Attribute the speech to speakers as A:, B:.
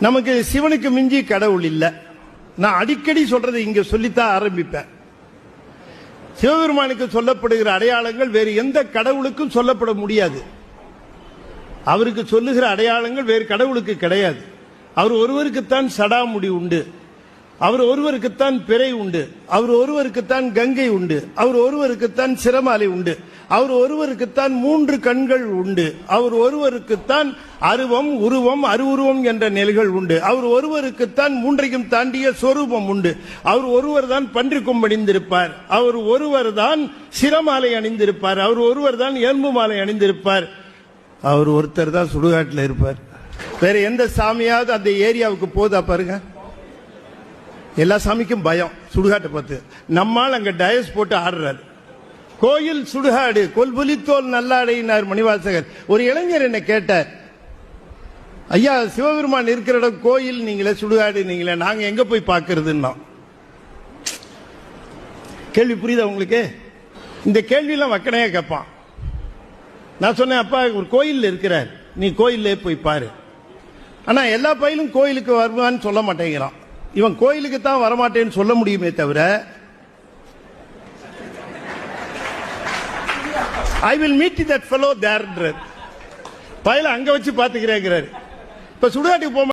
A: நமக்கு சிவனுக்கு மிஞ்சி கடவுள் இல்லை. நான் அடிக்கடி சொல்றதை இங்க சொல்லித்தான் ஆரம்பிப்பேன். சிவபெருமானுக்கு சொல்லப்படுகிற அடையாளங்கள் வேறு எந்த கடவுளுக்கும் சொல்லப்பட முடியாது. அவருக்கு சொல்லுகிற அடையாளங்கள் வேறு கடவுளுக்கு கிடையாது. அவர் ஒருவருக்குத்தான் சடாமுடி உண்டு. அவர் ஒருவருக்குத்தான் பிறை உண்டு. அவர் ஒருவருக்குத்தான் கங்கை உண்டு. அவர் ஒருவருக்குத்தான் சிரமாலை உண்டு. அவர் ஒருவருக்குத்தான் மூன்று கண்கள் உண்டு. அவர் ஒருவருக்குத்தான் அருவம் உருவம் அருவுருவம் என்ற நிலைகள் உண்டு. அவர் ஒருவருக்குத்தான் மூன்றையும் தாண்டிய சொரூபம் உண்டு. அவர் ஒருவர் தான் பன்றி அணிந்திருப்பார் அவர் ஒருவர் தான் சிரமாலை அணிந்திருப்பார். அவர் ஒருவர் தான் எலும்பு மாலை அணிந்திருப்பார். அவர் ஒருத்தர் தான் சுடுகாட்டில் இருப்பார். வேற எந்த சாமியாவது அந்த ஏரியாவுக்கு போதா பாருங்க. எல்லா சாமிக்கும் பயம். சுடுகாட்டை பார்த்து. நம்மால் அங்கே டயஸ் போட்டு ஆடுறாரு. கோயில் சுடுகாடு கொல்புலித்தோல் நல்லாடையினார் மணிவாசகர். ஒரு இளைஞர் என்ன கேட்டார் ஐயா சிவபெருமான் இருக்கிற இடம் கோயில் நீங்களே சுடுகாடு நீங்களே நாங்க எங்க போய் பார்க்கறதுன்னா? கேள்வி புரியுதா உங்களுக்கு? இந்த கேள்வியெல்லாம் வக்கனையா கேட்பான் நான் சொன்னேன் அப்பா ஒரு கோயில் இருக்கிறார். நீ கோயிலே போய் பாரு. ஆனா எல்லா பயிலும் கோயிலுக்கு வருவான்னு சொல்ல மாட்டேங்கிறான். இவன் கோயிலுக்கு தான் வரமாட்டேன்னு சொல்ல முடியுமே தவிர I will meet that fellow தேர்ன்றார் பயில அங்க வச்சு பாத்துக்கிறேங்கிறாரு. இப்ப சுடுகாட்டுக்கு போக